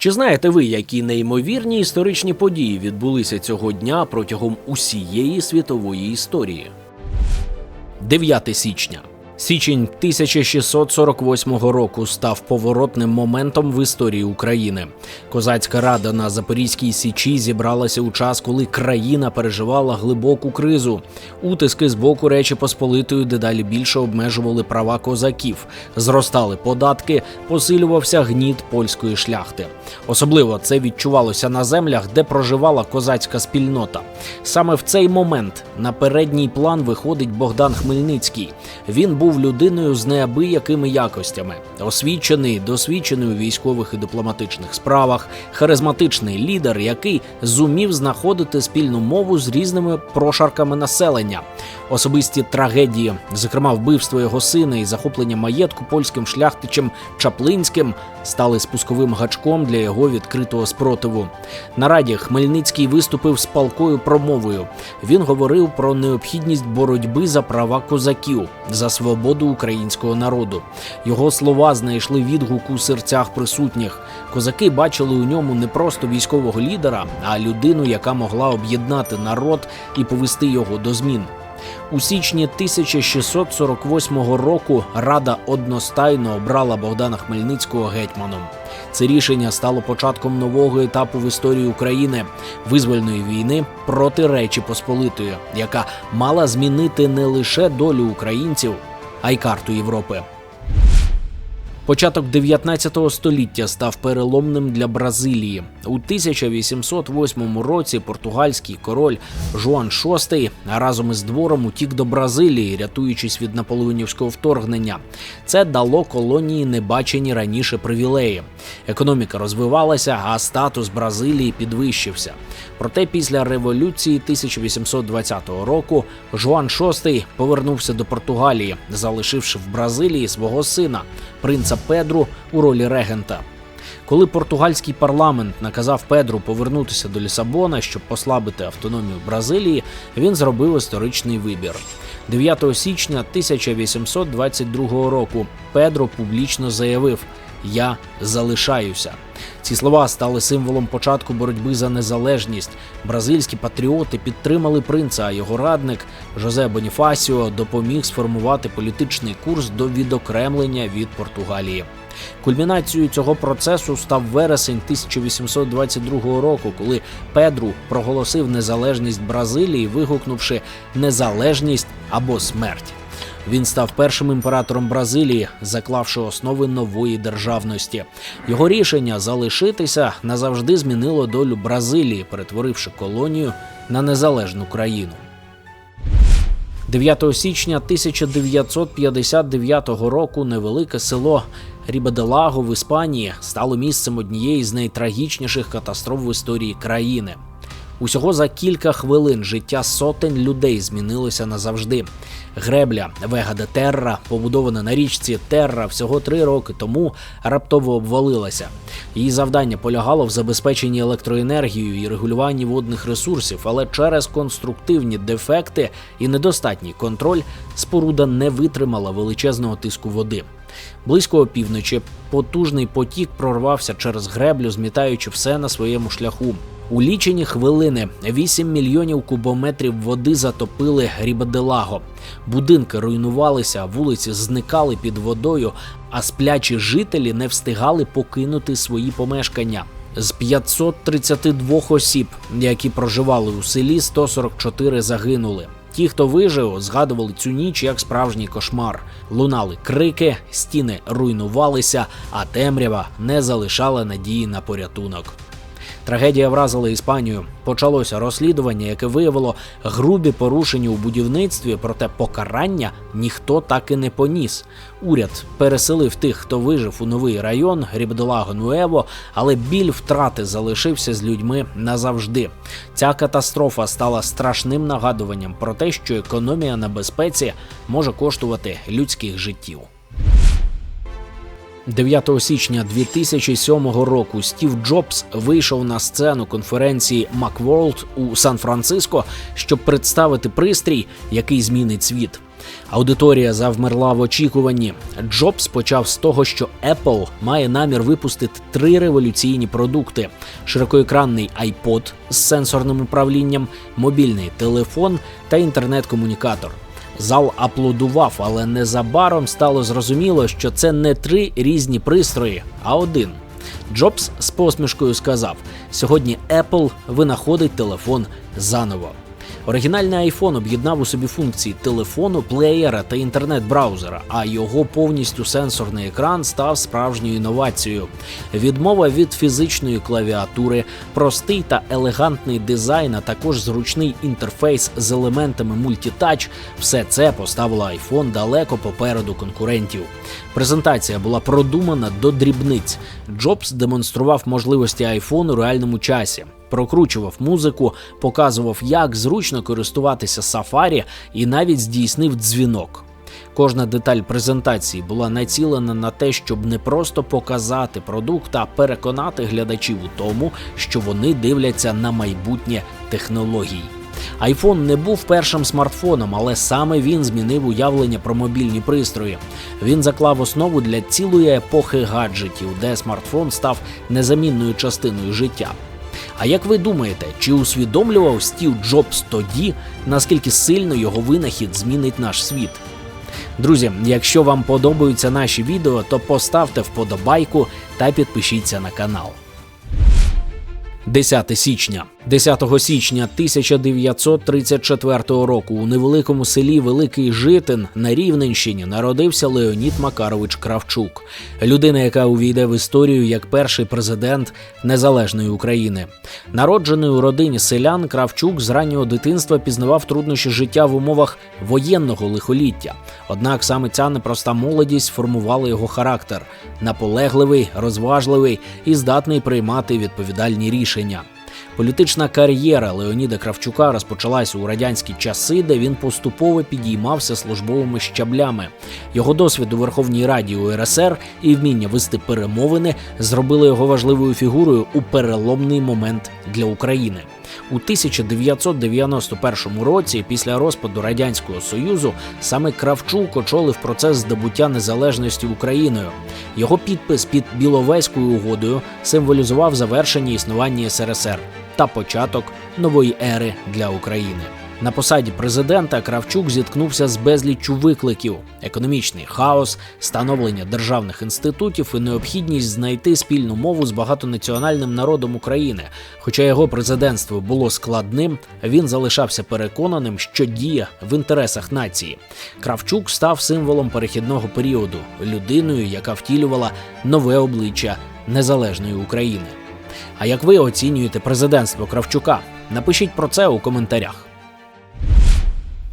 Чи знаєте ви, які неймовірні історичні події відбулися цього дня протягом усієї світової історії? 9 січня. Січень 1648 року став поворотним моментом в історії України. Козацька рада на Запорізькій січі зібралася у час, коли країна переживала глибоку кризу. Утиски з боку Речі Посполитої дедалі більше обмежували права козаків, зростали податки, посилювався гніт польської шляхти. Особливо це відчувалося на землях, де проживала козацька спільнота. Саме в цей момент на передній план виходить Богдан Хмельницький. Він був людиною з неабиякими якостями, освічений, досвідчений у військових і дипломатичних справах, харизматичний лідер, який зумів знаходити спільну мову з різними прошарками населення. Особисті трагедії, зокрема вбивство його сина і захоплення маєтку польським шляхтичем Чаплинським, стали спусковим гачком для його відкритого спротиву. На раді Хмельницький виступив з палкою промовою. Він говорив про необхідність боротьби за права козаків, за свободу українського народу. Його слова знайшли відгук у серцях присутніх. Козаки бачили у ньому не просто військового лідера, а людину, яка могла об'єднати народ і повести його до змін. У січні 1648 року Рада одностайно обрала Богдана Хмельницького гетьманом. Це рішення стало початком нового етапу в історії України визвольної війни проти Речі Посполитої, яка мала змінити не лише долю українців, а й карту Європи. Початок 19 століття став переломним для Бразилії. У 1808 році португальський король Жуан VI разом із двором утік до Бразилії, рятуючись від наполеонівського вторгнення. Це дало колонії небачені раніше привілеї. Економіка розвивалася, а статус Бразилії підвищився. Проте після революції 1820 року Жуан VI повернувся до Португалії, залишивши в Бразилії свого сина, принца Педру у ролі регента. Коли португальський парламент наказав Педру повернутися до Лісабона, щоб послабити автономію Бразилії, він зробив історичний вибір. 9 січня 1822 року Педро публічно заявив: Я залишаюся. Ці слова стали символом початку боротьби за незалежність. Бразильські патріоти підтримали принца, а його радник Жозе Боніфасіо допоміг сформувати політичний курс до відокремлення від Португалії. Кульмінацією цього процесу став вересень 1822 року, коли Педру проголосив незалежність Бразилії, вигукнувши незалежність або смерть. Він став першим імператором Бразилії, заклавши основи нової державності. Його рішення залишитися назавжди змінило долю Бразилії, перетворивши колонію на незалежну країну. 9 січня 1959 року невелике село Рібаделаго в Іспанії стало місцем однієї з найтрагічніших катастроф в історії країни. Усього за кілька хвилин життя сотень людей змінилося назавжди. Гребля Вега де Терра, побудована на річці Терра всього три роки тому, раптово обвалилася. Її завдання полягало в забезпеченні електроенергією і регулюванні водних ресурсів, але через конструктивні дефекти і недостатній контроль споруда не витримала величезного тиску води. Близько опівночі потужний потік прорвався через греблю, змітаючи все на своєму шляху. У лічені хвилини 8 мільйонів кубометрів води затопили Рібаделаго. Будинки руйнувалися, вулиці зникали під водою, а сплячі жителі не встигали покинути свої помешкання. З 532 осіб, які проживали у селі, 144 загинули. Ті, хто вижив, згадували цю ніч як справжній кошмар. Лунали крики, стіни руйнувалися, а темрява не залишала надії на порятунок. Трагедія вразила Іспанію. Почалося розслідування, яке виявило грубі порушення у будівництві, проте покарання ніхто так і не поніс. Уряд переселив тих, хто вижив у новий район Рібделаго Нуево, але біль втрати залишився з людьми назавжди. Ця катастрофа стала страшним нагадуванням про те, що економія на безпеці може коштувати людських життів. 9 січня 2007 року Стів Джобс вийшов на сцену конференції Macworld у Сан-Франциско, щоб представити пристрій, який змінить світ. Аудиторія завмерла в очікуванні. Джобс почав з того, що Apple має намір випустити три революційні продукти: широкоекранний iPod з сенсорним управлінням, мобільний телефон та інтернет-комунікатор. Зал аплодував, але незабаром стало зрозуміло, що це не три різні пристрої, а один. Джобс з посмішкою сказав: сьогодні Apple винаходить телефон заново. Оригінальний iPhone об'єднав у собі функції телефону, плеєра та інтернет-браузера, а його повністю сенсорний екран став справжньою інновацією. Відмова від фізичної клавіатури, простий та елегантний дизайн, а також зручний інтерфейс з елементами мультітач – все це поставило iPhone далеко попереду конкурентів. Презентація була продумана до дрібниць. Джобс демонстрував можливості iPhone у реальному часі прокручував музику, показував, як зручно користуватися Safari і навіть здійснив дзвінок. Кожна деталь презентації була націлена на те, щоб не просто показати продукт, а переконати глядачів у тому, що вони дивляться на майбутнє технологій. iPhone не був першим смартфоном, але саме він змінив уявлення про мобільні пристрої. Він заклав основу для цілої епохи гаджетів, де смартфон став незамінною частиною життя. А як ви думаєте, чи усвідомлював Стів Джобс тоді, наскільки сильно його винахід змінить наш світ? Друзі, якщо вам подобаються наші відео, то поставте вподобайку та підпишіться на канал. 10 січня 10 січня 1934 року у невеликому селі Великий Житин на Рівненщині народився Леонід Макарович Кравчук, людина, яка увійде в історію як перший президент незалежної України. Народжений у родині селян, Кравчук з раннього дитинства пізнавав труднощі життя в умовах воєнного лихоліття. Однак саме ця непроста молодість формувала його характер наполегливий, розважливий і здатний приймати відповідальні рішення. Політична кар'єра Леоніда Кравчука розпочалась у радянські часи, де він поступово підіймався службовими щаблями. Його досвід у Верховній Раді УРСР і вміння вести перемовини зробили його важливою фігурою у переломний момент для України. У 1991 році, після розпаду радянського союзу, саме Кравчук очолив процес здобуття незалежності Україною. Його підпис під Біловезькою угодою символізував завершення існування СРСР та початок нової ери для України. На посаді президента Кравчук зіткнувся з безліччю викликів: економічний хаос, становлення державних інститутів і необхідність знайти спільну мову з багатонаціональним народом України. Хоча його президентство було складним, він залишався переконаним, що діє в інтересах нації. Кравчук став символом перехідного періоду, людиною, яка втілювала нове обличчя незалежної України. А як ви оцінюєте президентство Кравчука? Напишіть про це у коментарях.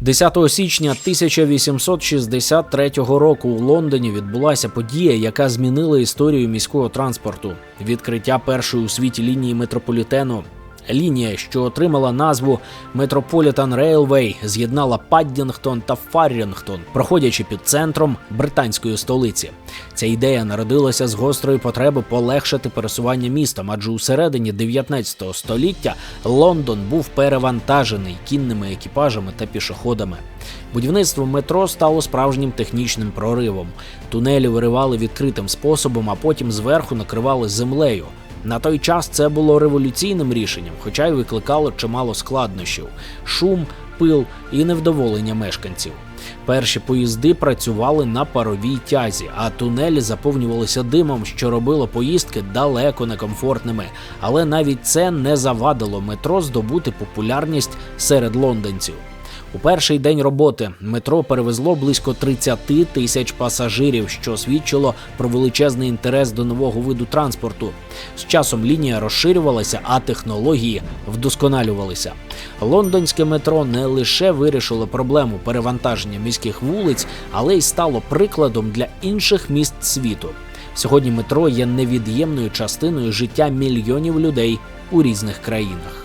10 січня 1863 року у Лондоні відбулася подія, яка змінила історію міського транспорту. Відкриття першої у світі лінії метрополітену Лінія, що отримала назву Metropolitan Railway, з'єднала Паддінгтон та Фаррінгтон, проходячи під центром британської столиці. Ця ідея народилася з гострої потреби полегшити пересування містом, адже у середині 19 століття Лондон був перевантажений кінними екіпажами та пішоходами. Будівництво метро стало справжнім технічним проривом. Тунелі виривали відкритим способом, а потім зверху накривали землею. На той час це було революційним рішенням, хоча й викликало чимало складнощів: шум, пил і невдоволення мешканців. Перші поїзди працювали на паровій тязі, а тунелі заповнювалися димом, що робило поїздки далеко некомфортними. Але навіть це не завадило метро здобути популярність серед лондонців. У перший день роботи метро перевезло близько 30 тисяч пасажирів, що свідчило про величезний інтерес до нового виду транспорту. З часом лінія розширювалася, а технології вдосконалювалися. Лондонське метро не лише вирішило проблему перевантаження міських вулиць, але й стало прикладом для інших міст світу. Сьогодні метро є невід'ємною частиною життя мільйонів людей у різних країнах.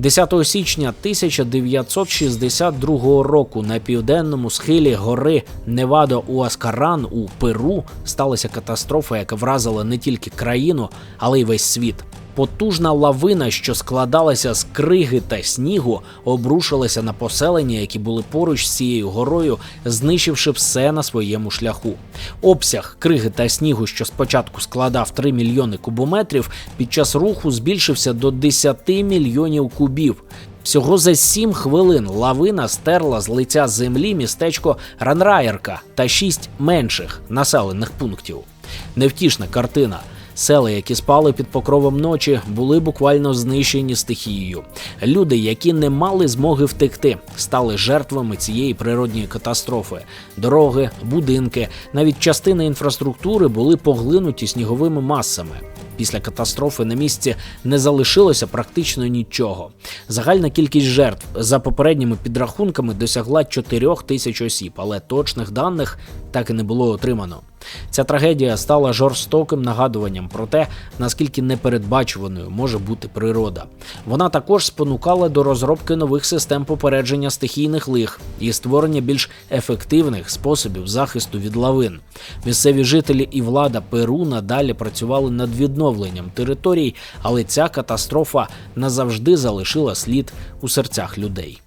10 січня 1962 року на південному схилі гори Невадо Уаскаран у Перу сталася катастрофа, яка вразила не тільки країну, але й весь світ. Потужна лавина, що складалася з криги та снігу, обрушилася на поселення, які були поруч з цією горою, знищивши все на своєму шляху. Обсяг криги та снігу, що спочатку складав 3 мільйони кубометрів, під час руху збільшився до 10 мільйонів кубів. Всього за 7 хвилин лавина стерла з лиця землі містечко Ранраєрка та шість менших населених пунктів. Невтішна картина. Села, які спали під покровом ночі, були буквально знищені стихією. Люди, які не мали змоги втекти, стали жертвами цієї природньої катастрофи. Дороги, будинки, навіть частини інфраструктури були поглинуті сніговими масами. Після катастрофи на місці не залишилося практично нічого. Загальна кількість жертв за попередніми підрахунками досягла 4 тисяч осіб, але точних даних так і не було отримано. Ця трагедія стала жорстоким нагадуванням про те, наскільки непередбачуваною може бути природа. Вона також спонукала до розробки нових систем попередження стихійних лих і створення більш ефективних способів захисту від лавин. Місцеві жителі і влада Перу надалі працювали над відновленням територій, але ця катастрофа назавжди залишила слід у серцях людей.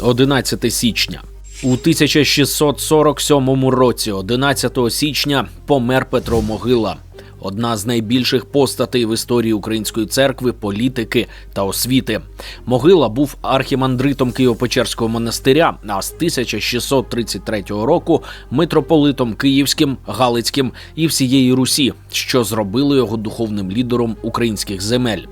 11 січня. У 1647 році, 11 січня, помер Петро Могила, одна з найбільших постатей в історії української церкви, політики та освіти. Могила був архімандритом Києво-Печерського монастиря, а з 1633 року митрополитом Київським, Галицьким і всієї Русі, що зробило його духовним лідером українських земель.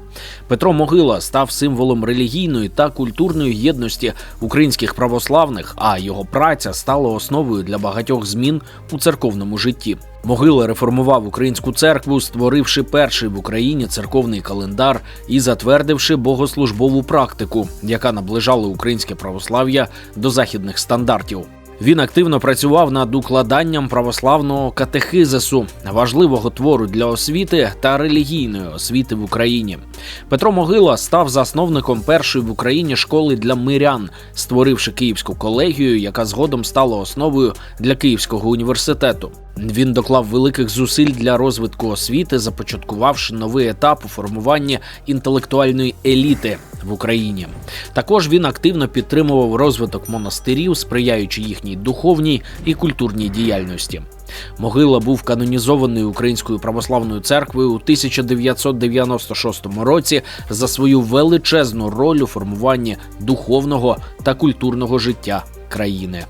Петро Могила став символом релігійної та культурної єдності українських православних, а його праця стала основою для багатьох змін у церковному житті. Могила реформував українську церкву, створивши перший в Україні церковний календар і затвердивши богослужбову практику, яка наближала українське православ'я до західних стандартів. Він активно працював над укладанням православного катехизису, важливого твору для освіти та релігійної освіти в Україні. Петро Могила став засновником першої в Україні школи для мирян, створивши Київську колегію, яка згодом стала основою для Київського університету. Він доклав великих зусиль для розвитку освіти, започаткувавши новий етап у формуванні інтелектуальної еліти в Україні. Також він активно підтримував розвиток монастирів, сприяючи їхній духовній і культурній діяльності. Могила був канонізований Українською православною церквою у 1996 році за свою величезну роль у формуванні духовного та культурного життя країни.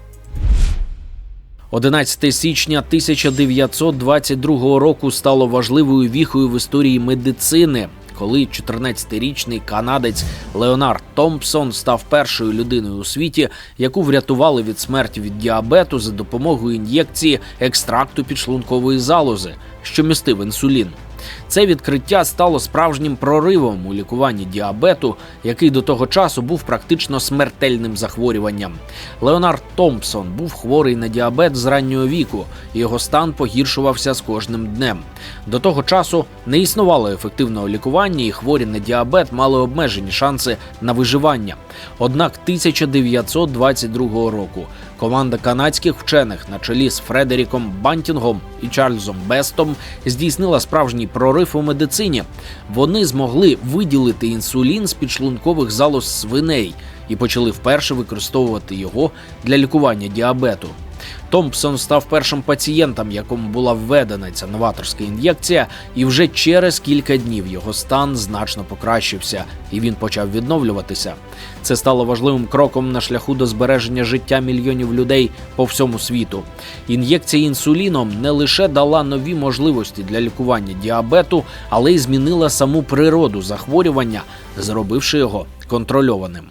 11 січня 1922 року стало важливою віхою в історії медицини, коли 14-річний канадець Леонард Томпсон став першою людиною у світі, яку врятували від смерті від діабету за допомогою ін'єкції екстракту підшлункової залози, що містив інсулін. Це відкриття стало справжнім проривом у лікуванні діабету, який до того часу був практично смертельним захворюванням. Леонард Томпсон був хворий на діабет з раннього віку, і його стан погіршувався з кожним днем. До того часу не існувало ефективного лікування, і хворі на діабет мали обмежені шанси на виживання. Однак 1922 року команда канадських вчених на чолі з Фредеріком Бантінгом і Чарльзом Бестом здійснила справжній прорив у медицині. Вони змогли виділити інсулін з підшлункових залоз свиней і почали вперше використовувати його для лікування діабету. Томпсон став першим пацієнтом, якому була введена ця новаторська ін'єкція, і вже через кілька днів його стан значно покращився, і він почав відновлюватися. Це стало важливим кроком на шляху до збереження життя мільйонів людей по всьому світу. Ін'єкція інсуліном не лише дала нові можливості для лікування діабету, але й змінила саму природу захворювання, зробивши його контрольованим.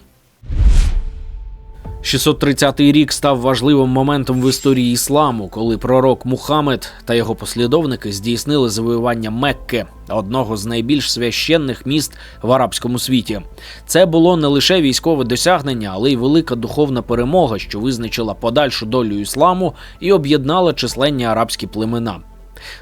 630 рік став важливим моментом в історії ісламу, коли пророк Мухаммед та його послідовники здійснили завоювання Мекки, одного з найбільш священних міст в арабському світі. Це було не лише військове досягнення, але й велика духовна перемога, що визначила подальшу долю ісламу і об'єднала численні арабські племена.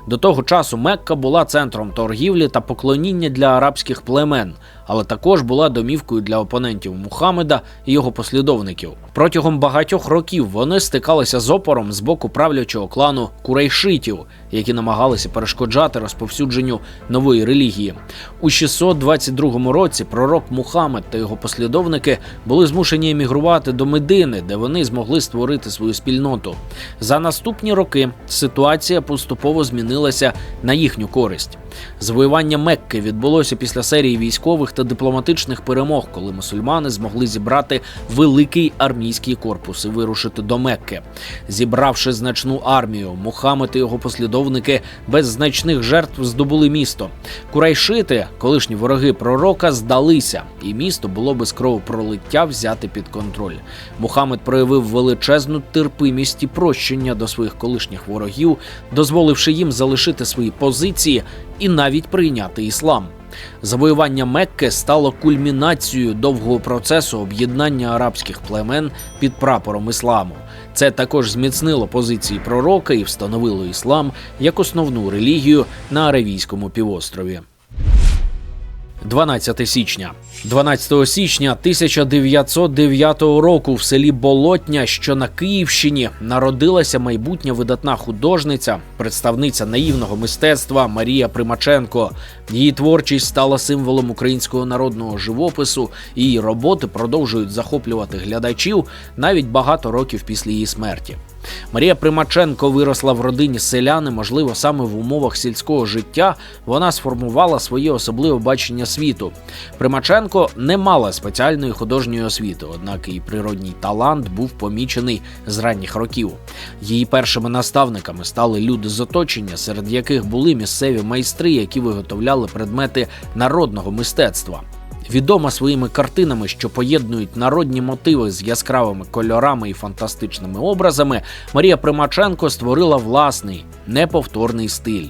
До того часу Мекка була центром торгівлі та поклоніння для арабських племен, але також була домівкою для опонентів Мухаммеда і його послідовників. Протягом багатьох років вони стикалися з опором з боку правлячого клану курейшитів, які намагалися перешкоджати розповсюдженню нової релігії. У 622 році пророк Мухаммед та його послідовники були змушені емігрувати до Медини, де вони змогли створити свою спільноту. За наступні роки ситуація поступово змінилася на їхню користь. Завоювання Мекки відбулося після серії військових та дипломатичних перемог, коли мусульмани змогли зібрати великий армійський корпус і вирушити до Мекки. Зібравши значну армію, Мухаммед і його послідовники без значних жертв здобули місто. Курайшити, колишні вороги пророка, здалися, і місто було без кровопролиття взяти під контроль. Мухаммед проявив величезну терпимість і прощення до своїх колишніх ворогів, дозволивши їм залишити свої позиції і навіть прийняти іслам. Завоювання Мекки стало кульмінацією довгого процесу об'єднання арабських племен під прапором ісламу. Це також зміцнило позиції пророка і встановило іслам як основну релігію на Аравійському півострові. 12 січня. 12 січня 1909 року в селі Болотня, що на Київщині, народилася майбутня видатна художниця, представниця наївного мистецтва Марія Примаченко. Її творчість стала символом українського народного живопису. Її роботи продовжують захоплювати глядачів навіть багато років після її смерті. Марія Примаченко виросла в родині селяни, можливо, саме в умовах сільського життя вона сформувала своє особливе бачення світу. Примаченко не мала спеціальної художньої освіти, однак її природній талант був помічений з ранніх років. Її першими наставниками стали люди з оточення, серед яких були місцеві майстри, які виготовляли предмети народного мистецтва. Відома своїми картинами, що поєднують народні мотиви з яскравими кольорами і фантастичними образами, Марія Примаченко створила власний неповторний стиль.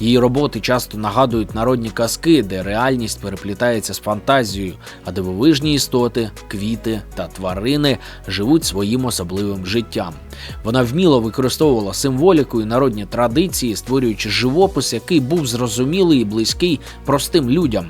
Її роботи часто нагадують народні казки, де реальність переплітається з фантазією, а дивовижні істоти, квіти та тварини живуть своїм особливим життям. Вона вміло використовувала символіку і народні традиції, створюючи живопис, який був зрозумілий і близький простим людям.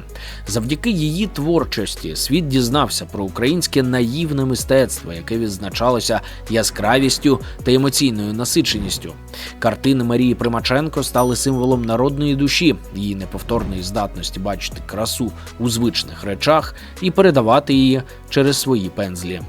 Завдяки її творчості світ дізнався про українське наївне мистецтво, яке відзначалося яскравістю та емоційною насиченістю. Картини Марії Примаченко стали символом народної душі, її неповторної здатності бачити красу у звичних речах і передавати її через свої пензлі.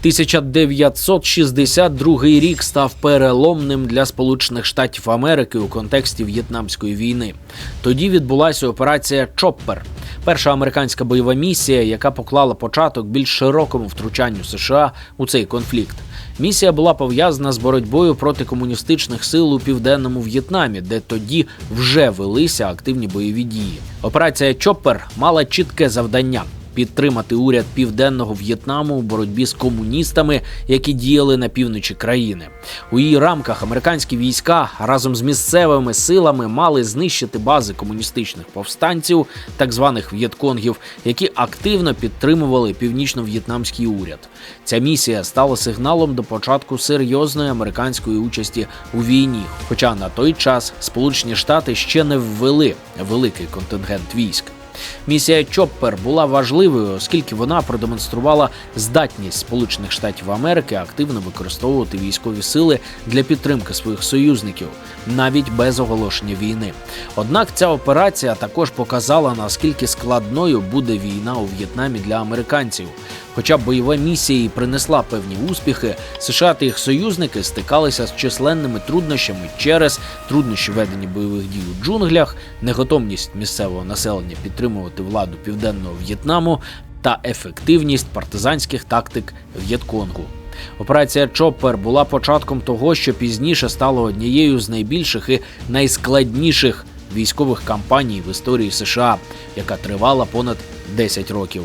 1962 рік став переломним для Сполучених Штатів Америки у контексті В'єтнамської війни. Тоді відбулася операція Чоппер, перша американська бойова місія, яка поклала початок більш широкому втручанню США у цей конфлікт. Місія була пов'язана з боротьбою проти комуністичних сил у південному В'єтнамі, де тоді вже велися активні бойові дії. Операція Чоппер мала чітке завдання підтримати уряд південного В'єтнаму у боротьбі з комуністами, які діяли на півночі країни. У її рамках американські війська разом з місцевими силами мали знищити бази комуністичних повстанців, так званих в'єтконгів, які активно підтримували північно-в'єтнамський уряд. Ця місія стала сигналом до початку серйозної американської участі у війні. Хоча на той час Сполучені Штати ще не ввели великий контингент військ. Місія Чоппер була важливою, оскільки вона продемонструвала здатність Сполучених Штатів Америки активно використовувати військові сили для підтримки своїх союзників, навіть без оголошення війни. Однак ця операція також показала наскільки складною буде війна у В'єтнамі для американців. Хоча бойова місія і принесла певні успіхи, США та їх союзники стикалися з численними труднощами через труднощі ведення бойових дій у джунглях, неготовність місцевого населення підтримувати владу південного В'єтнаму та ефективність партизанських тактик В'єтконгу. Операція Чоппер була початком того, що пізніше стало однією з найбільших і найскладніших військових кампаній в історії США, яка тривала понад 10 років.